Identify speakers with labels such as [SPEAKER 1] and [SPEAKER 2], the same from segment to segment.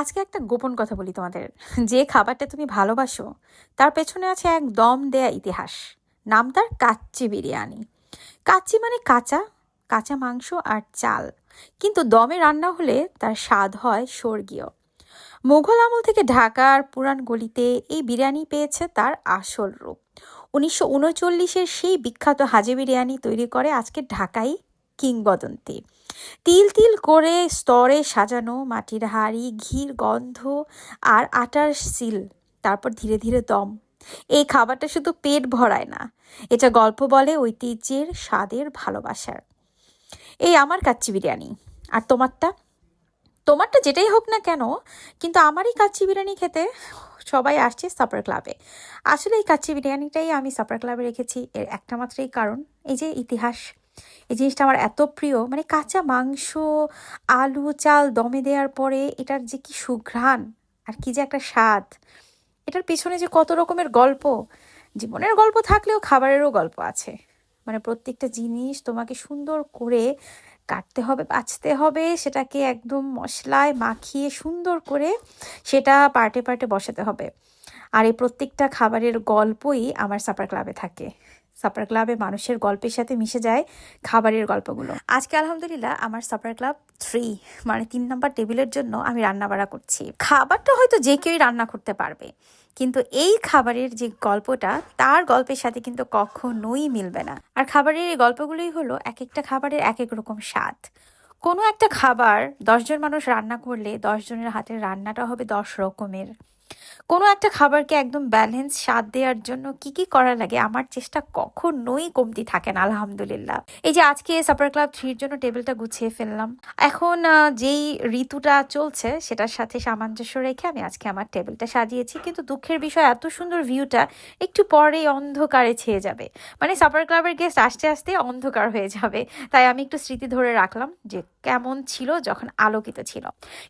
[SPEAKER 1] আজকে একটা গোপন কথা বলি তোমাদের। যে খাবারটা তুমি ভালোবাসো, তার পেছনে আছে এক দম দেয়া ইতিহাস। নাম তার কাচ্চি বিরিয়ানি। কাচ্চি মানে কাঁচা কাঁচা মাংস আর চাল। কিন্তু দমে রান্না হলে তার স্বাদ হয় স্বর্গীয়। মোঘল আমল থেকে ঢাকার পুরান গলিতে এই বিরিয়ানি পেয়েছে তার আসল রূপ। উনিশশো উনচল্লিশের সেই বিখ্যাত হাজি বিরিয়ানি তৈরি করে আজকে ঢাকাই কিংবদন্তি। তিল তিল করে স্তরে সাজানো মাটির হাঁড়ি, ঘির গন্ধ আর আটার সিল, তারপর ধীরে ধীরে দম। এই খাবারটা শুধু পেট ভরায় না, এটা গল্প বলে ঐতিহ্যের স্বাদের ভালোবাসার। এই আমার কাচ্চি বিরিয়ানি। আর তোমারটা? তোমারটা যেটাই হোক না কেন, কিন্তু আমারই কাচ্চি বিরিয়ানি খেতে সবাই আসছে সাপার ক্লাবে আসলে এই কাচ্চি বিরিয়ানিটাই আমি সাপার ক্লাবে রেখেছি, এর একটা মাত্রই কারণ, এই যে ইতিহাস। এই জিনিসটা আমার এত প্রিয়। মানে কাঁচা মাংস, আলু, চাল দমে দেওয়ার পরে এটার যে কি সুঘ্রাণ আর কি যে একটা স্বাদ, এটার পিছনে যে কত রকমের গল্প, জীবনের গল্প থাকলেও খাবারেরও গল্প আছে। মানে প্রত্যেকটা জিনিস তোমাকে সুন্দর করে কাটতে হবে, বাছতে হবে, সেটাকে একদম মশলায় মাখিয়ে সুন্দর করে সেটা পার্টে পার্টে বসাতে হবে। আর এই প্রত্যেকটা খাবারের গল্পই আমার সাপার ক্লাবে থাকে। সাপার ক্লাবে মানুষের গল্পের সাথে মিশে যায় খাবারের গল্পগুলো। আজকে আলহামদুলিল্লাহ আমার সাপার ক্লাব থ্রি মানে তিন নম্বর টেবিলের জন্য আমি রান্না বাড়া করছি। খাবারটা হয়তো যে কেউই রান্না করতে পারবে, কিন্তু এই খাবারের যে গল্পটা, তার গল্পের সাথে কিন্তু কখনোই মিলবে না। আর খাবারের এই গল্পগুলোই হলো এক একটা খাবারের এক এক রকম স্বাদ। কোনো একটা খাবার দশজন মানুষ রান্না করলে দশজনের হাতের রান্নাটা হবে দশ রকমের। কোনো একটা খাবারকে একদম ব্যালেন্স স্বাদ দেওয়ার জন্য কি কি করা লাগে? আমার চেষ্টা কখনোই কমতি থাকে না, আলহামদুলিল্লাহ। এই যে আজকে সাপার ক্লাব থ্রির জন্য টেবিলটা গুছিয়ে ফেললাম। এখন যেই ঋতুটা চলছে, সেটার সাথে সামঞ্জস্য রেখে আমি আজকে আমার টেবিলটা সাজিয়েছি। কিন্তু দুঃখের বিষয়, এত সুন্দর ভিউটা একটু পরেই অন্ধকারে ছেয়ে যাবে। মানে সাপার ক্লাবের গেস্ট আসতে আসতে অন্ধকার হয়ে যাবে। তাই আমি একটু স্মৃতি ধরে রাখলাম যে কেমন ছিল যখন আলোকিত ছিল।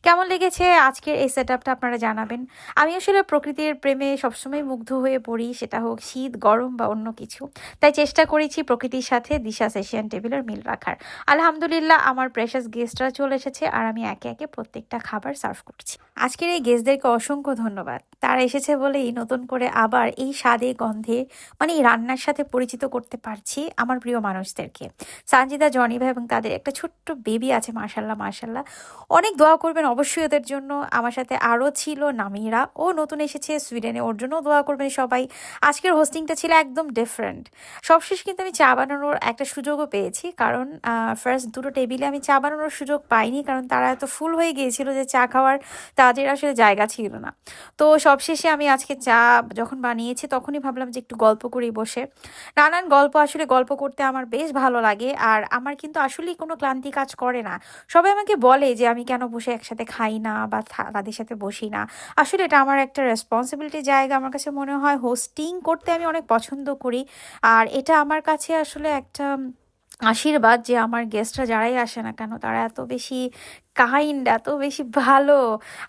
[SPEAKER 1] কেমন লেগেছে আজকের এই সেট আপনারা জানাবেন। আমি আসলে প্রকৃতির প্রেমে সবসময় মুগ্ধ হয়ে পড়ি, সেটা হোক শীত, গরম বা অন্য কিছু। তাই চেষ্টা করেছি প্রকৃতির সাথে দিশা সেশিয়ান টেবিলের মিল রাখার। আলহামদুলিল্লাহ, আমার প্রেশাস গেস্টরা চলে এসেছে আর আমি একে একে প্রত্যেকটা খাবার সার্ভ করছি। আজকের এই গেস্টদেরকে অসংখ্য ধন্যবাদ। তারা এসেছে বলেই নতুন করে আবার এই স্বাদে, গন্ধে মানে এই রান্নার সাথে পরিচিত করতে পারছি আমার প্রিয় মানুষদেরকে। সানজিদা, জনি ভাই এবং তাদের একটা ছোট্ট বেবি আছে মার্শাল্লাহ মার্শাল্লাহ অনেক দোয়া করবেন অবশ্যই ওদের জন্য। আমার সাথে আরও ছিল নামিরা। ও নতুন এসেছে সুইডেনে, ওর জন্যও দোয়া করবেন সবাই। আজকের হোস্টিংটা ছিল একদম ডিফারেন্ট সবশেষ কিন্তু আমি চা বানানোর একটা সুযোগও পেয়েছি, কারণ ফার্স্ট দুটো টেবিলে আমি চা বানানোর সুযোগ পাইনি, কারণ তারা এত ফুল হয়ে গিয়েছিল যে চা খাওয়ার তাদের আসলে জায়গা ছিল না। তো সবশেষে আমি আজকে চা যখন বানিয়েছি, তখনই ভাবলাম যে একটু গল্প করি বসে। নানান গল্প, আসলে গল্প করতে আমার বেশ ভালো লাগে, আর আমার কিন্তু আসলেই কোনো ক্লান্তি কাজ করে না। সবাই আমাকে বলে যে আমি কেন বসে একসাথে খাই না বা তাদের সাথে বসি না। আসলে এটা আমার একটা রেসপন্সিবিলিটি জায়গা আমার কাছে মনে হয় হোস্টিং করতে আমি অনেক পছন্দ করি। আর এটা আমার কাছে আসলে একটা আশীর্বাদ যে আমার গেস্টরা যারাই আসে না কেন, তারা এত বেশি কাইন্ড এত বেশি ভালো।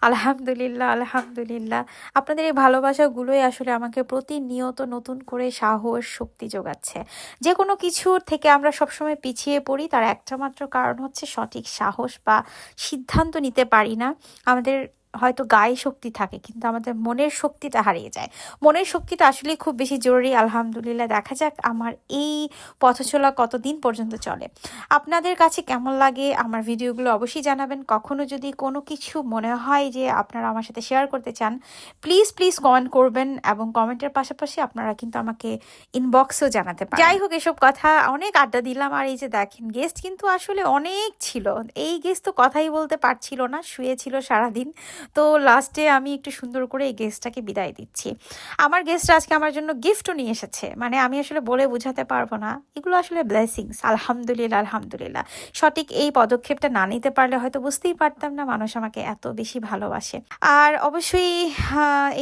[SPEAKER 1] আলহামদুলিল্লাহ আলহামদুলিল্লাহ। আপনাদের এই ভালোবাসাগুলোই আসলে আমাকে প্রতিনিয়ত নতুন করে সাহস, শক্তি যোগাচ্ছে। যে কোনো কিছুর থেকে আমরা সবসময় পিছিয়ে পড়ি, তার একটা মাত্র কারণ হচ্ছে সঠিক সাহস বা সিদ্ধান্ত নিতে পারি না। আমাদের হয়তো গায়ে শক্তি থাকে, কিন্তু আমাদের মনের শক্তিটা হারিয়ে যায়। মনের শক্তিটা আসলে খুব বেশি জরুরি, আলহামদুলিল্লাহ। দেখা যাক আমার এই পথচলা কতদিন পর্যন্ত চলে। আপনাদের কাছে কেমন লাগে? আমার ভিডিওগুলো অবশ্যই জানাবেন। কখনো যদি কোনো কিছু মনে হয় যে আপনারা আমার সাথে শেয়ার করতে চান প্লিজ প্লিজ কমেন্ট করবেন এবং কমেন্টের পাশাপাশি আপনারা কিন্তু আমাকে ইনবক্সেও জানাতে পারেন। যাই হোক, এসব কথা অনেক আড্ডা দিলাম আর এই যে দেখেন গেস্ট কিন্তু আসলে অনেক ছিল। এই গেস্ট তো কথাই বলতে পারছিল না, শুয়েছিল সারাদিন। তো লাস্টে আমি একটু সুন্দর করে এই গেস্টটাকে বিদায় দিচ্ছি। আমার গেস্ট আজকে আমার জন্য গিফটও নিয়ে এসেছে। মানে আমি আসলে বলে বোঝাতে পারব না। এগুলো আসলে ব্লেসিংস আলহামদুলিল্লাহ আলহামদুলিল্লাহ। সঠিক এই পদক্ষেপটা না নিতে পারলে হয়তো বুঝতেই পারতাম না মানুষ আমাকে এত বেশি ভালোবাসে। আর অবশ্যই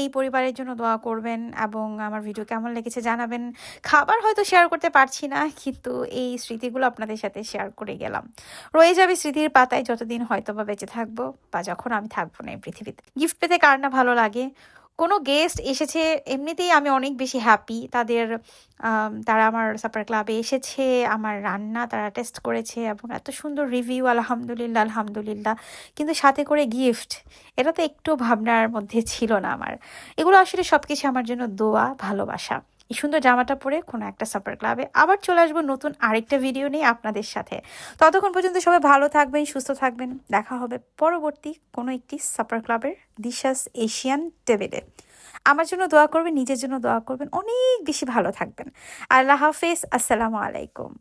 [SPEAKER 1] এই পরিবারের জন্য দোয়া করবেন এবং আমার ভিডিও কেমন লেগেছে জানাবেন। খাবার হয়তো শেয়ার করতে পারছি না, কিন্তু এই স্মৃতিগুলো আপনাদের সাথে শেয়ার করে গেলাম। রয়ে যাবে স্মৃতির পাতায়, যতদিন হয়তো বা বেঁচে থাকব বা যখন আমি থাকব না পৃথিবীতে। গিফট পেতে কার না ভালো লাগে? কোনো গেস্ট এসেছে, এমনিতেই আমি অনেক বেশি হ্যাপি তাদের তারা আমার সাপার ক্লাবে এসেছে, আমার রান্না তারা টেস্ট করেছে এবং এত সুন্দর রিভিউ আলহামদুলিল্লাহ আলহামদুলিল্লাহ। কিন্তু সাথে করে গিফট এটা তো একটু ভাবনার মধ্যে ছিল না আমার। এগুলো আসলে সব কিছু আমার জন্য দোয়া, ভালোবাসা। এই সুন্দর জামাটা পরে কোনো একটা সাপার ক্লাবে আবার চলে আসব নতুন আরেকটা ভিডিও নিয়ে আপনাদের সাথে। ততক্ষণ পর্যন্ত সবাই ভালো থাকবেন, সুস্থ থাকবেন। দেখা হবে পরবর্তী কোনো একটি সাপার ক্লাবের দিশাস এশিয়ান টেবিলে আমার জন্য দোয়া করবেন, নিজের জন্য দোয়া করবেন, অনেক বেশি ভালো থাকবেন। আল্লাহ হাফেজ, আসসালামু আলাইকুম।